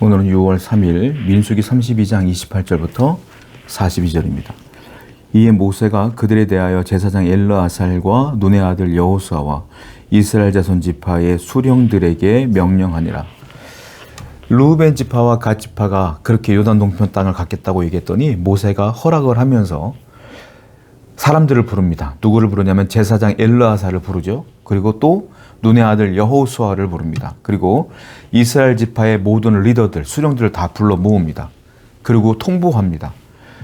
오늘은 6월 3일 민수기 32장 28절부터 42절입니다. 이에 모세가 그들에 대하여 제사장 엘르아살과 눈의 아들 여호수아와 이스라엘 자손 지파의 수령들에게 명령하니라. 루벤 지파와 갓 지파가 그렇게 요단 동편 땅을 갖겠다고 얘기했더니 모세가 허락을 하면서 사람들을 부릅니다. 누구를 부르냐면 제사장 엘르아사를 부르죠. 그리고 또 눈의 아들 여호수아를 부릅니다. 그리고 이스라엘 지파의 모든 리더들, 수령들을 다 불러 모읍니다. 그리고 통보합니다.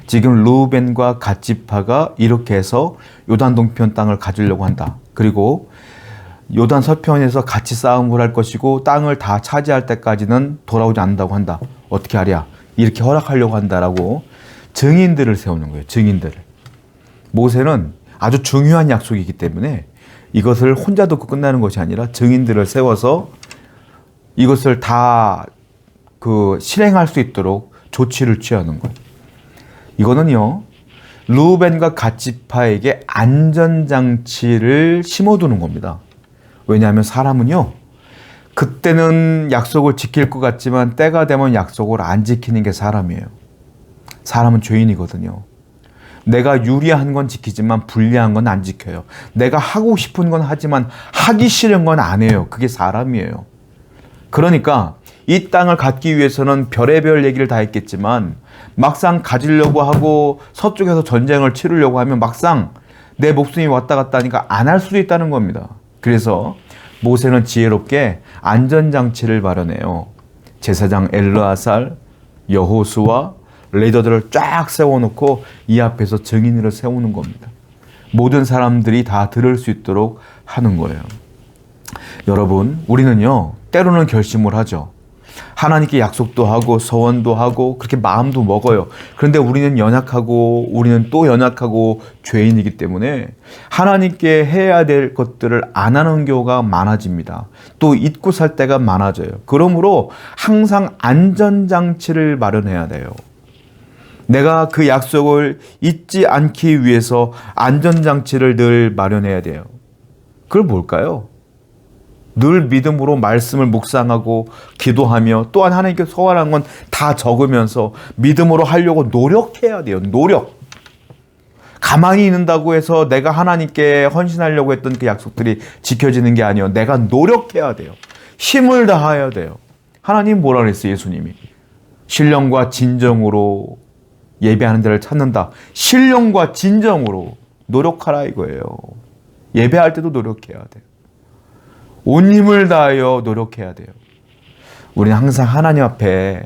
지금 루벤과 갓 지파가 이렇게 해서 요단 동편 땅을 가지려고 한다. 그리고 요단 서편에서 같이 싸움을 할 것이고 땅을 다 차지할 때까지는 돌아오지 않는다고 한다. 어떻게 하랴? 이렇게 허락하려고 한다라고 증인들을 세우는 거예요. 증인들을. 모세는 아주 중요한 약속이기 때문에 이것을 혼자 듣고 끝나는 것이 아니라 증인들을 세워서 이것을 다 그 실행할 수 있도록 조치를 취하는 거예요. 이거는요, 루벤과 갓지파에게 안전장치를 심어두는 겁니다. 왜냐하면 사람은요, 그때는 약속을 지킬 것 같지만 때가 되면 약속을 안 지키는 게 사람이에요. 사람은 죄인이거든요. 내가 유리한 건 지키지만 불리한 건 안 지켜요. 내가 하고 싶은 건 하지만 하기 싫은 건 안 해요. 그게 사람이에요. 그러니까 이 땅을 갖기 위해서는 별의별 얘기를 다 했겠지만 막상 가지려고 하고 서쪽에서 전쟁을 치르려고 하면 막상 내 목숨이 왔다 갔다 하니까 안 할 수도 있다는 겁니다. 그래서 모세는 지혜롭게 안전장치를 마련해요. 제사장 엘르아살, 여호수와 리더들을 쫙 세워놓고 이 앞에서 증인으로 세우는 겁니다. 모든 사람들이 다 들을 수 있도록 하는 거예요. 여러분, 우리는요, 때로는 결심을 하죠. 하나님께 약속도 하고 서원도 하고 그렇게 마음도 먹어요. 그런데 우리는 연약하고 우리는 또 연약하고 죄인이기 때문에 하나님께 해야 될 것들을 안 하는 경우가 많아집니다. 또 잊고 살 때가 많아져요. 그러므로 항상 안전장치를 마련해야 돼요. 내가 그 약속을 잊지 않기 위해서 안전장치를 늘 마련해야 돼요. 그걸 뭘까요? 늘 믿음으로 말씀을 묵상하고 기도하며 또한 하나님께 소원한 건 다 적으면서 믿음으로 하려고 노력해야 돼요. 노력. 가만히 있는다고 해서 내가 하나님께 헌신하려고 했던 그 약속들이 지켜지는 게 아니에요. 내가 노력해야 돼요. 힘을 다해야 돼요. 하나님 뭐라 그랬어요, 예수님이? 신령과 진정으로 예배하는 데를 찾는다. 신령과 진정으로 노력하라 이거예요. 예배할 때도 노력해야 돼요. 온 힘을 다하여 노력해야 돼요. 우리는 항상 하나님 앞에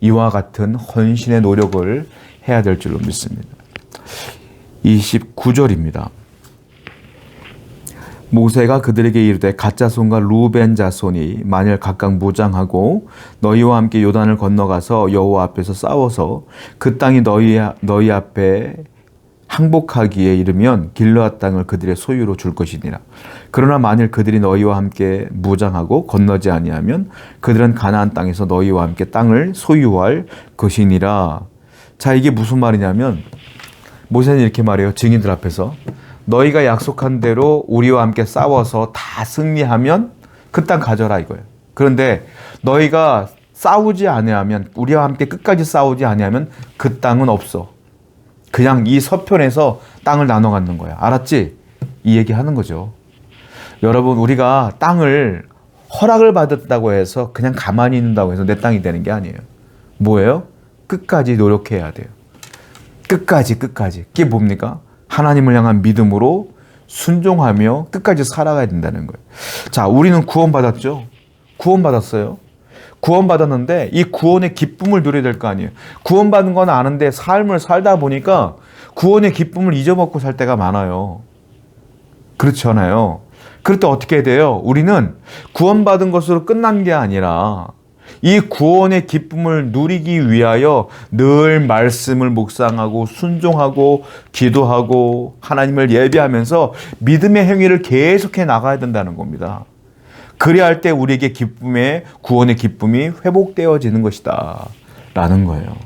이와 같은 헌신의 노력을 해야 될 줄로 믿습니다. 29절입니다. 모세가 그들에게 이르되 가짜손과 루벤 자손이 만일 각각 무장하고 너희와 함께 요단을 건너가서 여호와 앞에서 싸워서 그 땅이 너희 너희 앞에 항복하기에 이르면 길르앗 땅을 그들의 소유로 줄 것이니라. 그러나 만일 그들이 너희와 함께 무장하고 건너지 아니하면 그들은 가나안 땅에서 너희와 함께 땅을 소유할 것이니라. 자, 이게 무슨 말이냐면 모세는 이렇게 말해요. 증인들 앞에서 너희가 약속한 대로 우리와 함께 싸워서 다 승리하면 그 땅 가져라 이거예요. 그런데 너희가 싸우지 아니하면 우리와 함께 끝까지 싸우지 아니하면 그 땅은 없어. 그냥 이 서편에서 땅을 나눠 갖는 거야. 알았지? 이 얘기 하는 거죠. 여러분, 우리가 땅을 허락을 받았다고 해서 그냥 가만히 있는다고 해서 내 땅이 되는 게 아니에요. 뭐예요? 끝까지 노력해야 돼요. 끝까지, 끝까지. 그게 뭡니까? 하나님을 향한 믿음으로 순종하며 끝까지 살아가야 된다는 거예요. 자, 우리는 구원받았죠? 구원받았어요. 구원받았는데 이 구원의 기쁨을 누려야 될 거 아니에요. 구원받은 건 아는데 삶을 살다 보니까 구원의 기쁨을 잊어먹고 살 때가 많아요. 그렇지 않아요? 그럴 때 어떻게 돼요? 우리는 구원받은 것으로 끝난 게 아니라 이 구원의 기쁨을 누리기 위하여 늘 말씀을 묵상하고 순종하고 기도하고 하나님을 예배하면서 믿음의 행위를 계속해 나가야 된다는 겁니다. 그래야 할 때 우리에게 기쁨의 구원의 기쁨이 회복되어지는 것이다. 라는 거예요.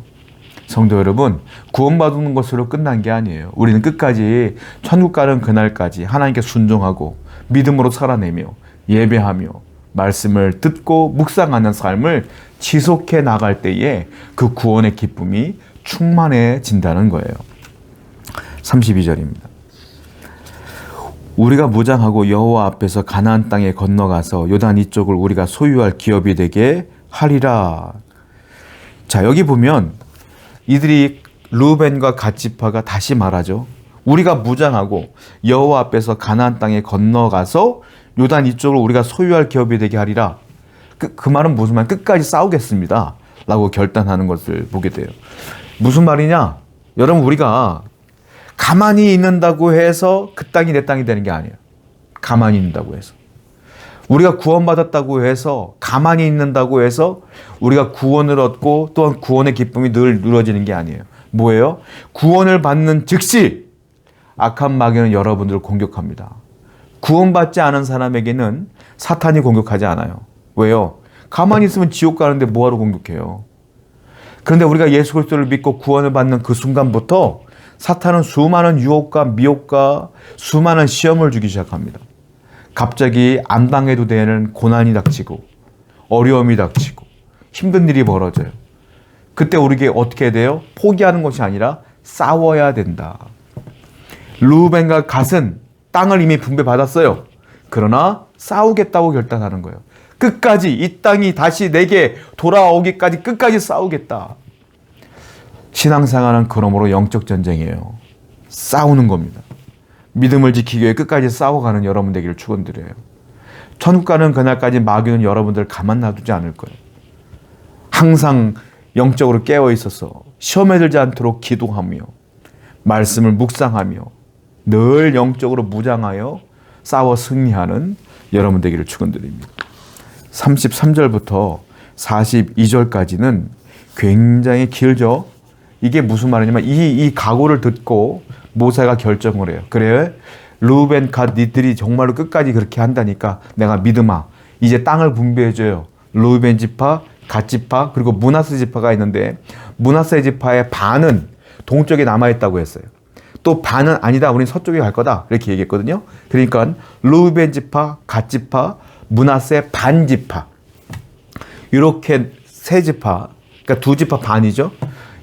성도 여러분, 구원받는 것으로 끝난 게 아니에요. 우리는 끝까지 천국 가는 그날까지 하나님께 순종하고 믿음으로 살아내며 예배하며 말씀을 듣고 묵상하는 삶을 지속해 나갈 때에 그 구원의 기쁨이 충만해진다는 거예요. 32절입니다. 우리가 무장하고 여호와 앞에서 가나안 땅에 건너가서 요단 이쪽을 우리가 소유할 기업이 되게 하리라. 자, 여기 보면 이들이 루벤과 갓지파가 다시 말하죠. 우리가 무장하고 여호와 앞에서 가나안 땅에 건너가서 요단 이쪽을 우리가 소유할 기업이 되게 하리라. 그, 그 말은 무슨 말? 끝까지 싸우겠습니다. 라고 결단하는 것을 보게 돼요. 무슨 말이냐? 여러분, 우리가 가만히 있는다고 해서 그 땅이 내 땅이 되는 게 아니에요. 가만히 있는다고 해서. 우리가 구원받았다고 해서 가만히 있는다고 해서 우리가 구원을 얻고 또한 구원의 기쁨이 늘 누려지는 게 아니에요. 뭐예요? 구원을 받는 즉시 악한 마귀는 여러분들을 공격합니다. 구원받지 않은 사람에게는 사탄이 공격하지 않아요. 왜요? 가만히 있으면 지옥 가는데 뭐하러 공격해요? 그런데 우리가 예수 그리스도를 믿고 구원을 받는 그 순간부터 사탄은 수많은 유혹과 미혹과 수많은 시험을 주기 시작합니다. 갑자기 안 당해도 되는 고난이 닥치고 어려움이 닥치고 힘든 일이 벌어져요. 그때 우리에게 어떻게 돼요? 포기하는 것이 아니라 싸워야 된다. 루벤과 갓은 땅을 이미 분배받았어요. 그러나 싸우겠다고 결단하는 거예요. 끝까지 이 땅이 다시 내게 돌아오기까지 끝까지 싸우겠다. 신앙생활은 그러므로 영적 전쟁이에요. 싸우는 겁니다. 믿음을 지키기 위해 끝까지 싸워가는 여러분 되기를 축원드려요. 천국 가는 그날까지 마귀는 여러분들 가만 놔두지 않을 거예요. 항상 영적으로 깨어 있어서 시험에 들지 않도록 기도하며 말씀을 묵상하며 늘 영적으로 무장하여 싸워 승리하는 여러분 되기를 축원드립니다. 33절부터 42절까지는 굉장히 길죠. 이게 무슨 말이냐면 이, 이 각오를 듣고 모세가 결정을 해요. 그래 루벤 갓 니들이 정말로 끝까지 그렇게 한다니까 내가 믿음아 이제 땅을 분배해 줘요. 루벤 지파, 갓 지파 그리고 문하스 지파가 있는데 문하스 지파의 반은 동쪽에 남아 있다고 했어요. 또 반은 아니다. 우린 서쪽에 갈 거다. 이렇게 얘기했거든요. 그러니까 루벤 지파, 갓 지파, 문하세 반 지파 이렇게 세 지파 그러니까 두 지파 반이죠.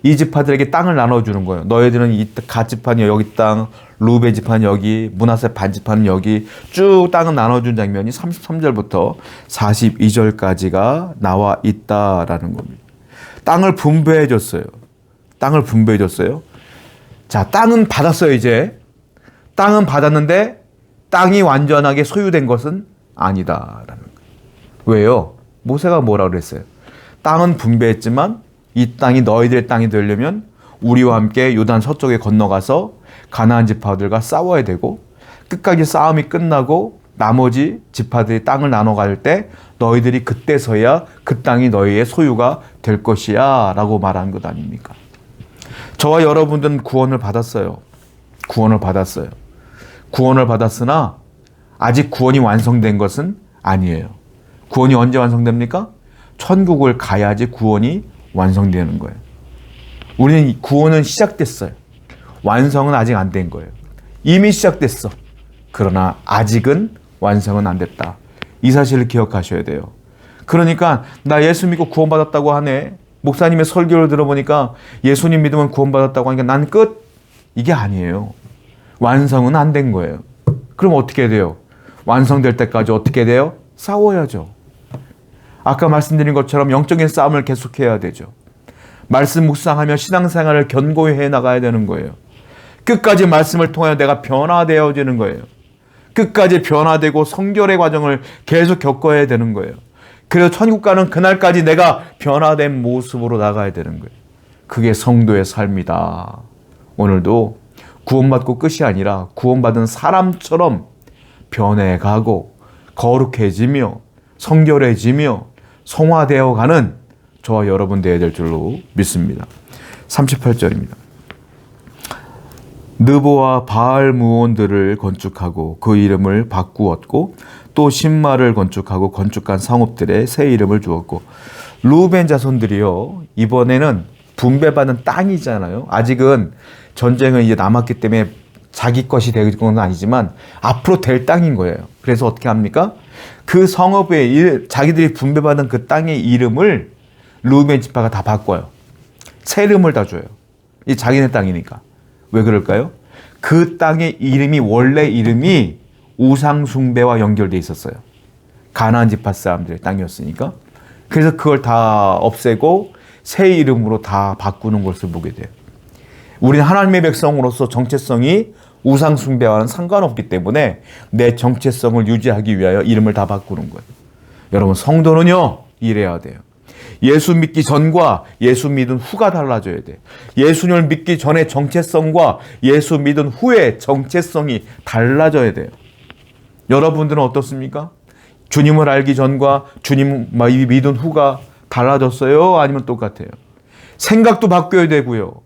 이 지파들에게 땅을 나눠주는 거예요. 너희들은 이갓 지파는 여기 땅, 루베 지파는 여기, 문하세 반 지파는 여기 쭉 땅을 나눠준 장면이 33절부터 42절까지가 나와 있다라는 겁니다. 땅을 분배해 줬어요. 땅을 모세해 줬어요. 자, 땅은 받았어요, 이제. 땅은 받았는데 땅이 완전하게 소유된 것은 거예요. 왜요? 모세가 뭐라 그랬어요? 땅은 분배했지만 이 땅이 너희들의 땅이 되려면 우리와 함께 요단 서쪽에 건너가서 가나안 지파들과 싸워야 되고 끝까지 싸움이 끝나고 나머지 지파들이 땅을 나눠 갈 때 너희들이 그때서야 그 땅이 너희의 소유가 될 것이야 라고 말한 것 아닙니까? 저와 여러분들은 구원을 받았어요. 구원을 받았어요. 구원을 받았으나 아직 구원이 완성된 것은 아니에요. 구원이 언제 완성됩니까? 천국을 가야지 구원이 완성되는 거예요. 우리는 구원은 시작됐어요. 완성은 아직 안 된 거예요. 이미 시작됐어. 그러나 아직은 완성은 안 됐다. 이 사실을 기억하셔야 돼요. 그러니까 나 예수 믿고 구원받았다고 하네. 목사님의 설교를 들어보니까 예수님 믿으면 구원받았다고 하니까 난 끝. 이게 아니에요. 완성은 안 된 거예요. 그럼 어떻게 돼요? 완성될 때까지 어떻게 돼요? 싸워야죠. 아까 말씀드린 것처럼 영적인 싸움을 계속해야 되죠. 말씀 묵상하며 신앙생활을 견고히 해 나가야 되는 거예요. 끝까지 말씀을 통하여 내가 변화되어지는 거예요. 끝까지 변화되고 성결의 과정을 계속 겪어야 되는 거예요. 그래서 천국 가는 그날까지 내가 변화된 모습으로 나가야 되는 거예요. 그게 성도의 삶이다. 오늘도 구원받고 끝이 아니라 구원받은 사람처럼 변해가고 거룩해지며 성결해지며 성화되어 가는 저와 여러분 되어야 될 줄로 믿습니다. 38절입니다. 느보와 바알 무온들을 건축하고 그 이름을 바꾸었고 또 신마를 건축하고 건축한 성읍들의 새 이름을 주었고 루벤 자손들이요 이번에는 분배받은 땅이잖아요. 아직은 전쟁은 이제 남았기 때문에 자기 것이 될건 아니지만 앞으로 될 땅인 거예요. 그래서 어떻게 합니까? 그 성읍에 일- 자기들이 분배받은 그 땅의 이름을 루벤 지파가 다 바꿔요. 새 이름을 다 줘요. 이 자기네 땅이니까. 왜 그럴까요? 그 땅의 이름이 원래 이름이 우상 숭배와 연결돼 있었어요. 가나안 지파 사람들의 땅이었으니까. 그래서 그걸 다 없애고 새 이름으로 다 바꾸는 것을 보게 돼요. 우리는 하나님의 백성으로서 정체성이 우상 숭배와는 상관없기 때문에 내 정체성을 유지하기 위하여 이름을 다 바꾸는 거예요. 여러분 성도는요 이래야 돼요. 예수 믿기 전과 예수 믿은 후가 달라져야 돼. 예수님을 믿기 전의 정체성과 예수 믿은 후의 정체성이 달라져야 돼요. 여러분들은 어떻습니까? 주님을 알기 전과 주님 믿은 후가 달라졌어요? 아니면 똑같아요? 생각도 바뀌어야 되고요.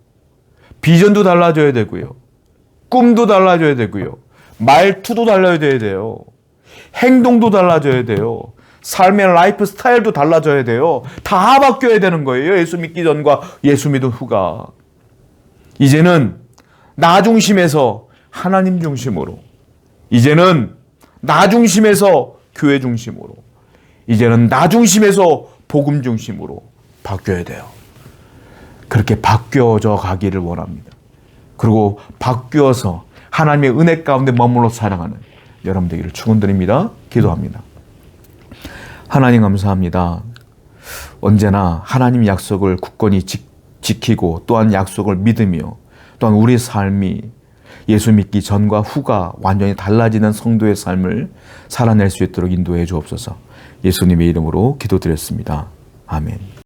비전도 달라져야 되고요. 꿈도 달라져야 되고요. 말투도 달라져야 돼요. 행동도 달라져야 돼요. 삶의 라이프 스타일도 달라져야 돼요. 다 바뀌어야 되는 거예요. 예수 믿기 전과 예수 믿은 후가. 이제는 나 중심에서 하나님 중심으로. 이제는 나 중심에서 교회 중심으로. 이제는 나 중심에서 복음 중심으로 바뀌어야 돼요. 그렇게 바뀌어져 가기를 원합니다. 그리고 바뀌어서 하나님의 은혜 가운데 머물러 살아가는 여러분 되기를 축원드립니다. 기도합니다. 하나님 감사합니다. 언제나 하나님 약속을 굳건히 지, 지키고 또한 약속을 믿으며 또한 우리 삶이 예수 믿기 전과 후가 완전히 달라지는 성도의 삶을 살아낼 수 있도록 인도해 주옵소서. 예수님의 이름으로 기도드렸습니다. 아멘.